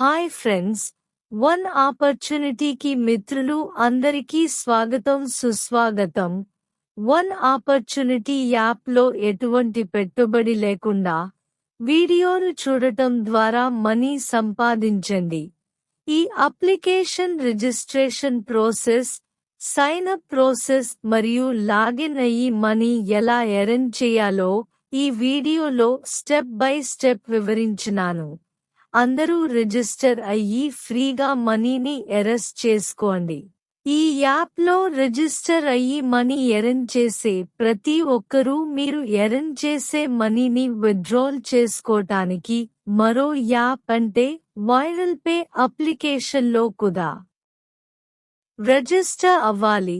Hi friends one ఆపర్చునిటీకి మిత్రులు అందరికీ స్వాగతం సుస్వాగతం. వన్ ఆపర్చునిటీ యాప్లో ఎటువంటి పెట్టుబడి లేకుండా వీడియోను చూడటం ద్వారా మనీ సంపాదించండి. ఈ application registration process sign up process మరియు లాగిన్ అయ్యి మనీ ఎలా ఎరన్ చేయాలో ఈ వీడియోలో స్టెప్ బై స్టెప్ వివరించినాను. అందరూ రిజిస్టర్ అయ్యి ఫ్రీగా మనీని ఎరెస్ చేసుకోండి. ఈ యాప్లో రిజిస్టర్ అయ్యి మనీ ఎరన్ చేసే ప్రతి ఒక్కరూ మీరు ఎరన్ చేసే మనీని విత్డ్రాల్ చేసుకోటానికి మరో యాప్ అంటే వైరల్ పే అప్లికేషన్లో కుదా. రిజిస్టర్ అవ్వాలి.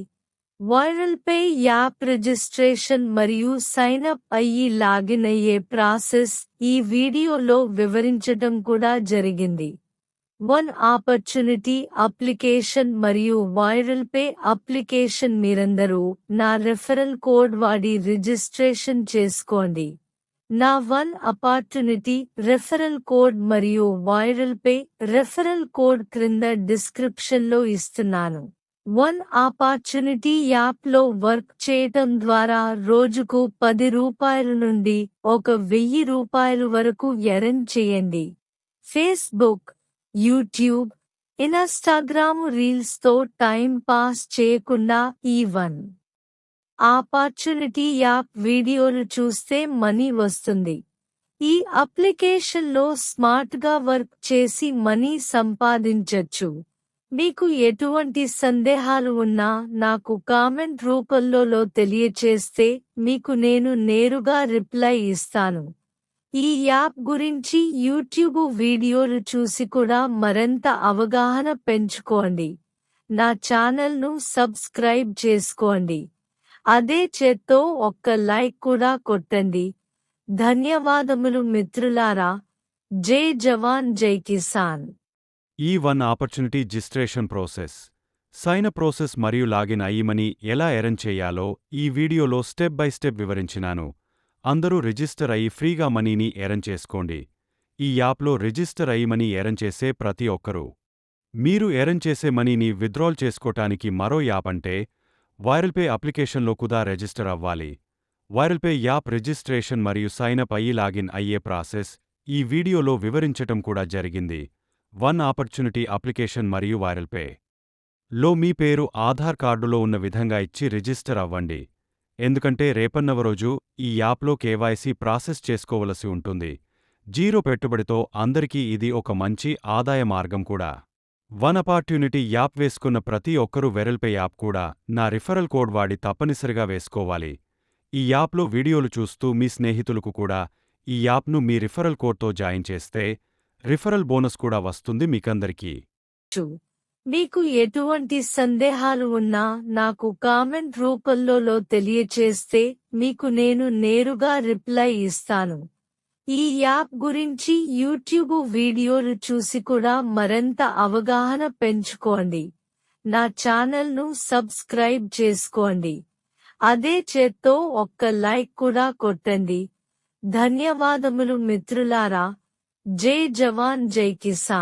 వైరల్ పే యాప్ రిజిస్ట్రేషన్ మరియు సైన్ అప్ అయ్యి లాగిన్ అయ్యే ప్రాసెస్ ఈ వీడియోలో వివరించటం కూడా జరిగింది. వన్ ఆపర్చునిటీ అప్లికేషన్ మరియు వైరల్ పే అప్లికేషన్ మీరందరూ నా రెఫరల్ కోడ్ వాడి రిజిస్ట్రేషన్ చేసుకోండి. నా వన్ అపార్చునిటీ రెఫరల్ కోడ్ మరియు వైరల్ పే రెఫరల్ కోడ్ క్రింద డిస్క్రిప్షన్లో ఇస్తున్నాను. వన్ ఆపర్చునిటీ యాప్లో వర్క్ చేయటం ద్వారా రోజుకు పది రూపాయల నుండి ఒక వెయ్యి రూపాయల వరకు ఎరన్ చేయండి. ఫేస్బుక్ యూట్యూబ్ ఇన్స్టాగ్రామ్ రీల్స్తో టైం పాస్ చేయకుండా ఈ వన్ ఆపర్చునిటీ యాప్ వీడియోలు చూస్తే మనీ వస్తుంది. ఈ అప్లికేషన్లో స్మార్ట్గా వర్క్ చేసి మనీ సంపాదించచ్చు. మీకు ఎటువంటి సందేహాలు ఉన్నా నాకు కామెంట్ రూపంలో తెలియచేస్తే మీకు నేను నేరుగా రిప్లై ఇస్తాను. ఈ యాప్ గురించి యూట్యూబ్ వీడియోలు చూసి కూడా మరింత అవగాహన పెంచుకోండి. నా ఛానల్ను సబ్స్క్రైబ్ చేసుకోండి. అదే చేత్తో ఒక్క లైక్ కూడా కొట్టండి. ధన్యవాదములు మిత్రులారా. జై జవాన్ జై కిసాన్. ఈ One Opportunity registration process. Sign process మరియు లాగిన్ అయ్యమని ఎలా ఎరన్ చేయాలో ఈ వీడియోలో స్టెప్ బై స్టెప్ వివరించినాను. అందరూ రిజిస్టర్ అయ్యి ఫ్రీగా మనీని ఎరన్ చేసుకోండి. ఈ యాప్లో రిజిస్టర్ అయ్యిమని ఎరన్ చేసే ప్రతి ఒక్కరూ. మీరు ఎరన్ చేసే మనీని విత్డ్రాల్ చేసుకోటానికి మరో యాప్ అంటే వైరల్ పే అప్లికేషన్లో కుదా రిజిస్టర్ అవ్వాలి. వైరల్ పే యాప్ రిజిస్ట్రేషన్ మరియు సైన్ అప్ అయ్యి లాగిన్ అయ్యే ప్రాసెస్ ఈ వీడియోలో వివరించటం కూడా జరిగింది. వన్ ఆపర్చునిటీ అప్లికేషన్ మరియు వైరల్ పే. లో మీ పేరు ఆధార్ కార్డులో ఉన్న విధంగా ఇచ్చి రిజిస్టర్ అవ్వండి. ఎందుకంటే రేపన్నవ రోజు ఈ యాప్లో కేవైసీ ప్రాసెస్ చేసుకోవలసి ఉంటుంది. జీరో పెట్టుబడితో అందరికీ ఇది ఒక మంచి ఆదాయ మార్గం కూడా. వన్ అపార్చునిటీ యాప్ వేసుకున్న ప్రతి ఒక్కరూ వెరల్పే యాప్ కూడా నా రిఫరల్ కోడ్ వాడి తప్పనిసరిగా వేసుకోవాలి. ఈ యాప్లో వీడియోలు చూస్తూ మీ స్నేహితులకు కూడా ఈ యాప్ను మీ రిఫరల్ కోడ్తో జాయిన్ చేస్తే రిఫరల్ బోనస్ కూడా వస్తుంది మీకందరికీ. మీకు ఎటువంటి సందేహాలు ఉన్నా నాకు కామెంట్ రూపంలో తెలియచేస్తే మీకు నేను నేరుగా రిప్లై ఇస్తాను. ఈ యాప్ గురించి యూట్యూబ్ వీడియోలు చూసి కూడా మరింత అవగాహన పెంచుకోండి. నా ఛానల్ను సబ్స్క్రైబ్ చేసుకోండి. అదే చేత్తో ఒక్క లైక్ కూడా కొట్టండి. ధన్యవాదములు మిత్రులారా. జై జవాన్ జై కిసాన్